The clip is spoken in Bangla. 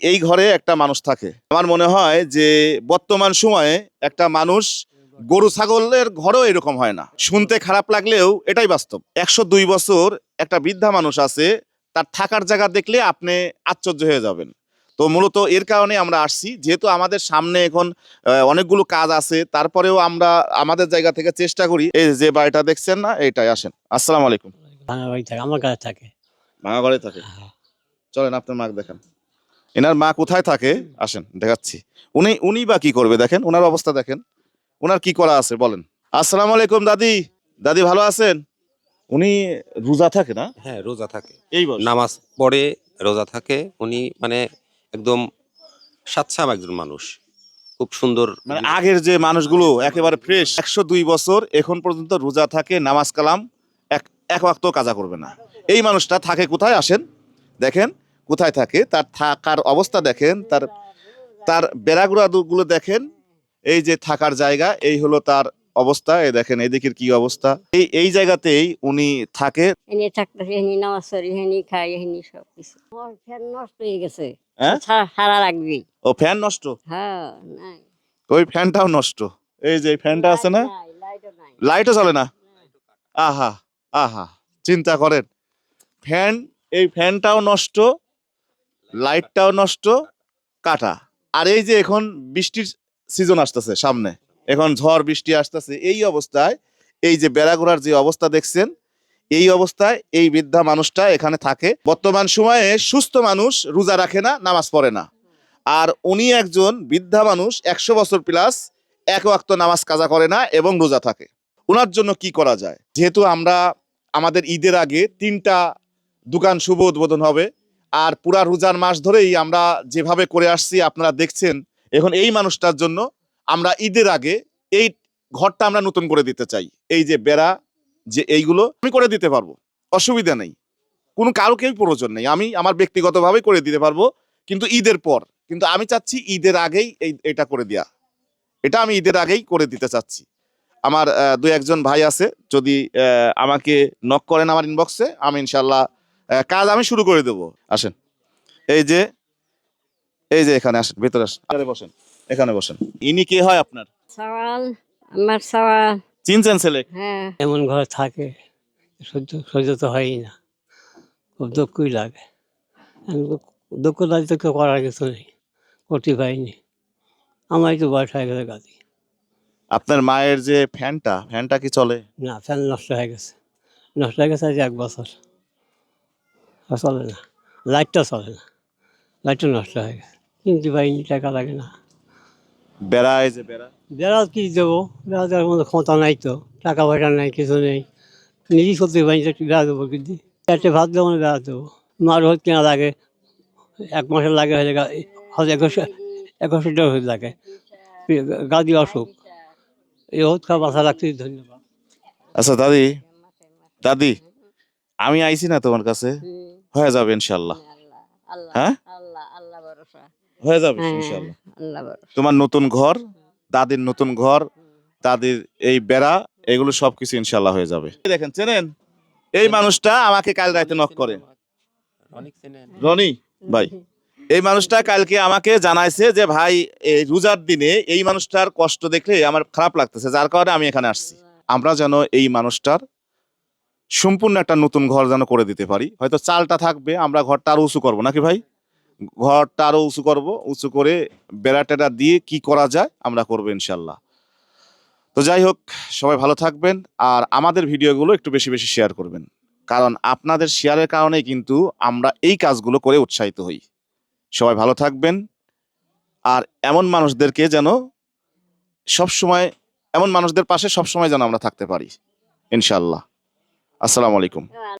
এই ঘরে একটা মানুষ থাকে। আমার মনে হয় যে বর্তমান সময়ে একটা মানুষ গরু ছাগলের ঘরেও এরকম হয় না। শুনতে খারাপ লাগলেও এটাই বাস্তব। একশো দুই বছর একটা বৃদ্ধা মানুষ আছে তার থাকার জায়গা দেখলে আপনি আশ্চর্য হয়ে যাবেন। তো মূলত এর কারণে আমরা আসছি। যেহেতু আমাদের সামনে এখন অনেকগুলো কাজ আছে তারপরেও আমরা আমাদের জায়গা থেকে চেষ্টা করি। এই যে বাড়িটা দেখছেন না এইটাই আসেন। আসসালামু আলাইকুম। ভাঙা বাড়ি থাকে আমার কাছে থাকে। ভাঙা ঘরে থাকে? চলেন আপনার মা দেখেন। এনার মা কোথায় থাকে? আসেন দেখাচ্ছি। উনি উনি বা কি করবে দেখেন? ওনার অবস্থা দেখেন। ওনার কি করা আছে বলেন। আসসালামু আলাইকুম দাদি। দাদি ভালো আছেন? উনি রোজা থাকে না? হ্যাঁ রোজা থাকে। এই নামাজ পড়ে রোজা থাকে। উনি মানে একদম সাচ্ছাম একজন মানুষ। খুব সুন্দর মানে আগের যে মানুষগুলো একেবারে ফ্রেশ একশো দুই বছর এখন পর্যন্ত রোজা থাকে নামাজ কালাম এক এক ওয়াক্ত কাজা করবে না। এই মানুষটা থাকে কোথায়? আসেন দেখেন। কোথায় থাকে তার থাকার অবস্থা দেখেন তার তার বেড়াগুড়া গুলো দেখেন এই যে থাকার জায়গা এই হলো তার অবস্থা এই দেখেন এদিকের কি অবস্থা। এই এই জায়গাতেই উনি থাকে। এনে থাকতেছে এনে নামাজ পড়ি এনে খাই এনে সব কিছু। ফ্যান নষ্ট হয়ে গেছে। হ্যাঁ? সারা লাগবে। ও ফ্যান নষ্ট? হ্যাঁ নাই। ওই ফ্যানটাও নষ্ট। এই যে ফ্যানটা আছে না? নাই, লাইটও নাই। লাইটও চলে না? আহা আহা চিন্তা করেন। ফ্যান এই ফ্যানটাও নষ্ট লাইটটাও নষ্ট, কাটা। আর এই যে এখন বৃষ্টির সিজন আসতেছে সামনে, এখন ঝড় বৃষ্টি আসতেছে, এই অবস্থায়, এই যে বেড়াঘোড়ার যে অবস্থা দেখছেন, এই অবস্থায় এই বৃদ্ধা মানুষটা এখানে থাকে। বর্তমান সময়ে সুস্থ মানুষ রোজা রাখে না, নামাজ পড়ে না। আর উনি একজন বৃদ্ধা মানুষ, একশো বছর প্লাস এক ওয়াক্ত নামাজ কাজা করে না এবং রোজা থাকে। ওনার জন্য কি করা যায়? যেহেতু আমরা আমাদের ঈদের আগে তিনটা দোকান শুভ উদ্বোধন হবে। আর পুরা রোজার মাস ধরেই আমরা যেভাবে করে আসছি, আপনারা দেখছেন, এখন এই মানুষটার জন্য আমরা ঈদের আগে এই ঘরটা আমরা নতুন করে দিতে চাই। এই যে বেড়া, যে এইগুলো আমি করে দিতে পারব, অসুবিধা নেই। কোনো কারোকেই প্রয়োজন নেই। আমি আমার ব্যক্তিগতভাবে করে দিতে পারব, কিন্তু ঈদের পর, কিন্তু আমি চাচ্ছি ঈদের আগেই এই, এটা করে দেয়া। এটা আমি ঈদের আগেই করে দিতে চাচ্ছি। আমার দু একজন ভাই আছে, যদি আমাকে নক করেন আমার ইনবক্সে আমি ইনশাল্লাহ কাজ আমি শুরু করে দেবো। আসেন। এই যে এই যে এখানে আসেন ভেতরে আসেন। আরে বসেন এখানে বসেন। ইনি কে হয় আপনার? সওয়াল আমার সওয়াল। চিনছেন ছেলে? হ্যাঁ। এমন ঘরে থাকে সহ্য সহ্য তো হয়ই না। খুব দুঃখই লাগে। দুঃখ লাগে তো কেউ করার কিছু নেই করতে পারিনি আমারই তো বয়স হয়ে গেছে গাদি। আপনার মায়ের যে ফ্যানটা ফ্যানটা কি চলে? না ফ্যান নষ্ট হয়ে গেছে। নষ্ট হয়ে গেছে আজ এক বছর। চলে না। লাইটটা চলে না। লাইটটা নষ্ট হয়ে গেছে। কিনতে পারিনি টাকা লাগে না। বেড়া এই যে বেড়া। বেড়া কি দেবো? বেড়া দেওয়ার মতো ক্ষমতা নাই তো। টাকা পয়সা নাই কিছু নেই। নিজেই চলতে পারি একটু বেড়া দেবো কিন্তু একটা ভাত দেবো না বেড়া দেবো। মার হোক কেনা লাগে। এক মাসের লাগে হলে গা- হয়তো একুশশো একুশশো টাকা হয়ে লাগে। গাদি অসুখ। এই হোক খাওয়া বাসা লাগতে ধন্যবাদ। আচ্ছা দাদি। দাদি আমি আইছি না তোমার কাছে? হয়ে যাবে ইনশাল্লাহ হ্যাঁ? হয়ে যাবে হ্যাঁ ইনশাল্লাহ তোমার নতুন ঘর দাদির নতুন ঘর দাদির এই বেড়া এগুলো সবকিছু ইনশাল্লাহ হয়ে যাবে। দেখেন চেনেন? এই মানুষটা আমাকে কাল রাতে নক করে। রনি ভাই এই মানুষটা কালকে আমাকে জানাইছে যে ভাই এই রোজার দিনে এই মানুষটার কষ্ট দেখলে আমার খারাপ লাগতেছে যার কারণে আমি এখানে আসছি। আমরা যেন এই মানুষটার সম্পূর্ণ একটা নতুন ঘর যেন করে দিতে পারি। হয়তো চালটা থাকবে, আমরা ঘরটা আরও উঁচু করব। নাকি ভাই? ঘরটা আরও উঁচু করব, উঁচু করে বেড়া টেড়া দিয়ে কি করা যায় আমরা করব ইনশাল্লাহ। তো যাই হোক, সবাই ভালো থাকবেন আর আমাদের ভিডিওগুলো একটু বেশি বেশি শেয়ার করবেন। কারণ আপনাদের শেয়ারের কারণেই কিন্তু আমরা এই কাজগুলো করে উৎসাহিত হই। সবাই ভালো থাকবেন আর এমন মানুষদেরকে যেন সব সময় এমন মানুষদের পাশে সব সময় যেন আমরা থাকতে পারি, ইনশাল্লাহ। আসসালামু আলাইকুম।